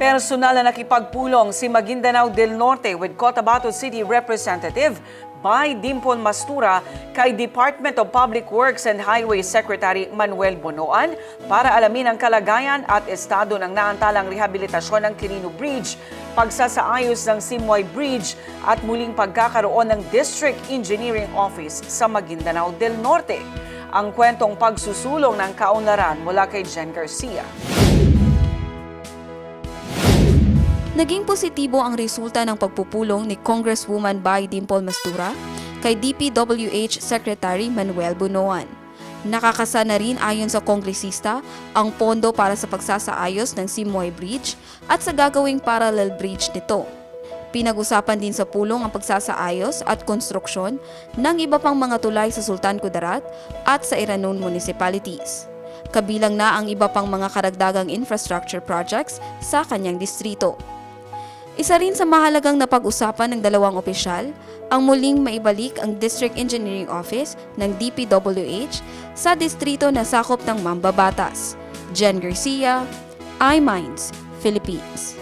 Personal na nakipagpulong si Maguindanao del Norte with Cotabato City Representative by Dimpon Mastura kay Department of Public Works and Highway Secretary Manuel Bonoan para alamin ang kalagayan at estado ng naantalang rehabilitasyon ng Quirino Bridge, pagsasaayos ng Simoy Bridge at muling pagkakaroon ng District Engineering Office sa Maguindanao del Norte. Ang kwentong pagsusulong ng kaunlaran mula kay Jen Garcia. Naging positibo ang resulta ng pagpupulong ni Congresswoman Bai Dimple Mastura kay DPWH Secretary Manuel Bunoan. Nakakasa na rin ayon sa kongresista ang pondo para sa pagsasaayos ng Simoy Bridge at sa gagawing parallel bridge nito. Pinag-usapan din sa pulong ang pagsasaayos at konstruksyon ng iba pang mga tulay sa Sultan Kudarat at sa Iranon municipalities. Kabilang na ang iba pang mga karagdagang infrastructure projects sa kanyang distrito. Isa rin sa mahalagang napag-usapan ng dalawang opisyal ang muling maibalik ang District Engineering Office ng DPWH sa distrito na sakop ng Mambabatas. Jen Garcia, iMinds, Philippines.